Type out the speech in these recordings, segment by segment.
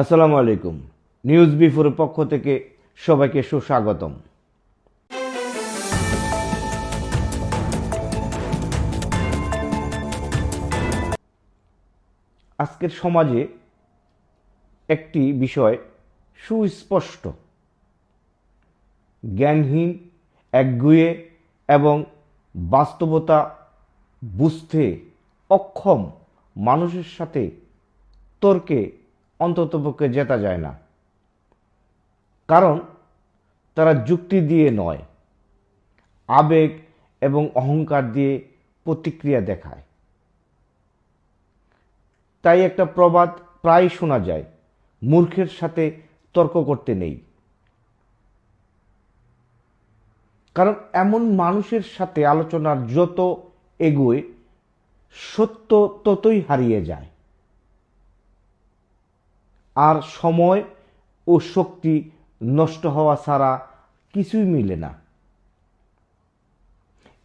আসসালামু আলাইকুম। নিউজ বিফোরের পক্ষ থেকে সবাইকে সুস্বাগতম। আজকের সমাজে একটি বিষয় সুস্পষ্ট। জ্ঞানহীন, একগুয়ে এবং বাস্তবতা বুঝতে অক্ষম মানুষের সাথে তর্কে অন্ততপক্ষে জেতা যায় না। কারণ তারা যুক্তি দিয়ে নয়, আবেগ এবং অহংকার দিয়ে প্রতিক্রিয়া দেখায়। তাই একটা প্রবাদ প্রায় শোনা যায়, মূর্খের সাথে তর্ক করতে নেই। কারণ এমন মানুষের সাথে আলোচনার যত এগোয়, সত্য ততই হারিয়ে যায়। আর সময় ও শক্তি নষ্ট হওয়া ছাড়া কিছুই মিলে না।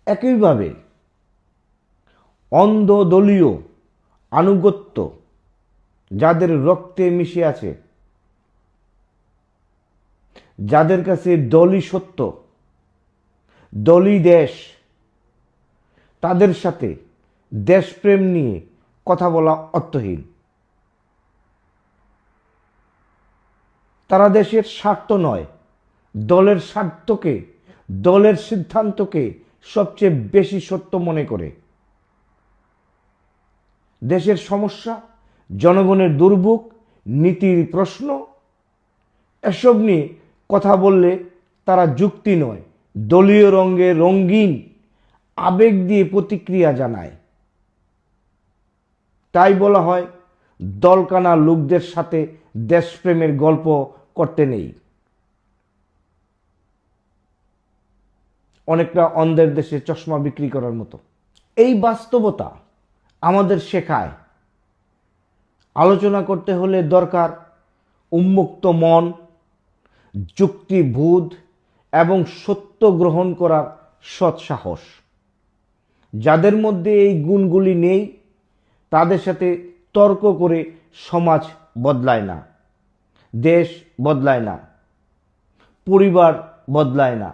একইভাবে অন্ধদলীয় আনুগত্য যাদের রক্তে মিশে আছে, যাদের কাছে দলই সত্য, দলই দেশ, তাদের সাথে দেশপ্রেম নিয়ে কথা বলা অর্থহীন। তারা দেশের স্বার্থ নয়, দলের স্বার্থকে, দলের সিদ্ধান্তকে সবচেয়ে বেশি সত্য মনে করে। দেশের সমস্যা, জনগণের দুর্ভোগ, নীতির প্রশ্ন, এসব নিয়ে কথা বললে তারা যুক্তি নয়, দলীয় রঙে রঙিন আবেগ দিয়ে প্রতিক্রিয়া জানায়। তাই বলা হয়, দলকানা লোকদের সাথে দেশপ্রেমের গল্প করতে নেই। অনেকটা অন্ধের দেশে চশমা বিক্রি করার মতো। এই বাস্তবতা আমাদের শেখায়। আলোচনা করতে হলে দরকার উন্মুক্ত মন, যুক্তিবোধ এবং সত্য গ্রহণ করার সৎসাহস যাদের মধ্যে এই গুণগুলি নেই, তাদের সাথে তর্ক করে সমাজ বদলায় না। দেশ বদলায় না, পরিবার বদলায় না।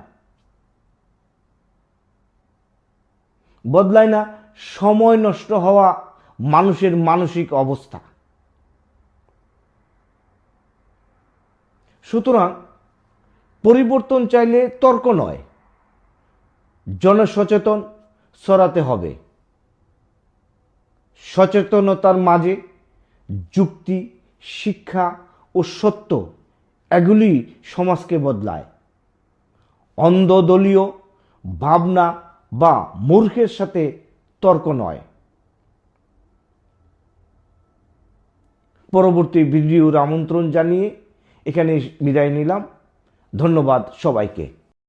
বদলায় না, সময় নষ্ট হওয়া মানুষের মানসিক অবস্থা। সুতরাং পরিবর্তন চাইলে তর্ক নয়, জনসচেতন সরাতে হবে। সচেতনতার মাঝে যুক্তি, শিক্ষা সত্য, এগুলি সমাজকে বদলায়। অন্ধদলীয় ভাবনা বা মূর্খের সাথে তর্ক নয়। পরবর্তী ভিডিওর আমন্ত্রণ জানিয়ে এখানে বিদায় নিলাম। ধন্যবাদ সবাইকে।